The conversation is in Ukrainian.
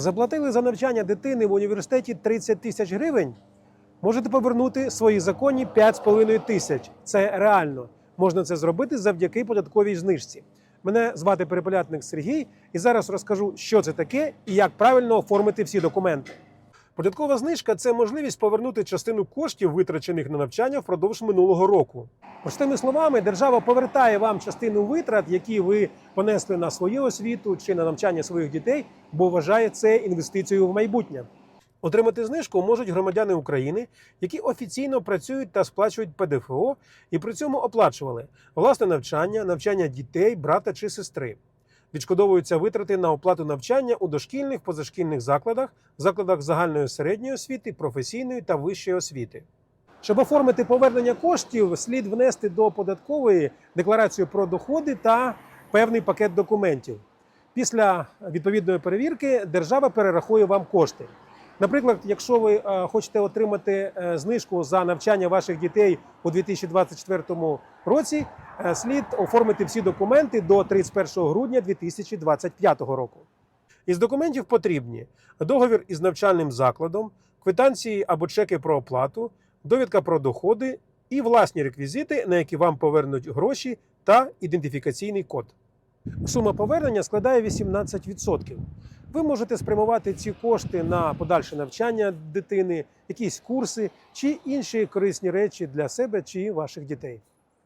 Заплатили за навчання дитини в університеті 30 тисяч гривень. Можете повернути свої законні 5,5 тисяч. Це реально. Можна це зробити завдяки податковій знижці. Мене звати Перепелятник Сергій, і зараз розкажу, що це таке і як правильно оформити всі документи. Податкова знижка це можливість повернути частину коштів, витрачених на навчання впродовж минулого року. Простими словами, держава повертає вам частину витрат, які ви понесли на свою освіту чи на навчання своїх дітей, бо вважає це інвестицією в майбутнє. Отримати знижку можуть громадяни України, які офіційно працюють та сплачують ПДФО, і при цьому оплачували власне навчання, навчання дітей, брата чи сестри. Відшкодовуються витрати на оплату навчання у дошкільних позашкільних закладах, закладах загальної середньої освіти, професійної та вищої освіти. Щоб оформити повернення коштів, слід внести до податкової декларацію про доходи та певний пакет документів. Після відповідної перевірки держава перерахує вам кошти. Наприклад, якщо ви е, хочете отримати е, знижку за навчання ваших дітей у 2024 році, е, слід оформити всі документи до 31 грудня 2025 року. Із документів потрібні договір із навчальним закладом, квитанції або чеки про оплату, довідка про доходи і власні реквізити, на які вам повернуть гроші та ідентифікаційний код. Сума повернення складає 18%. Ви можете спрямувати ці кошти на подальше навчання дитини, якісь курси чи інші корисні речі для себе чи ваших дітей.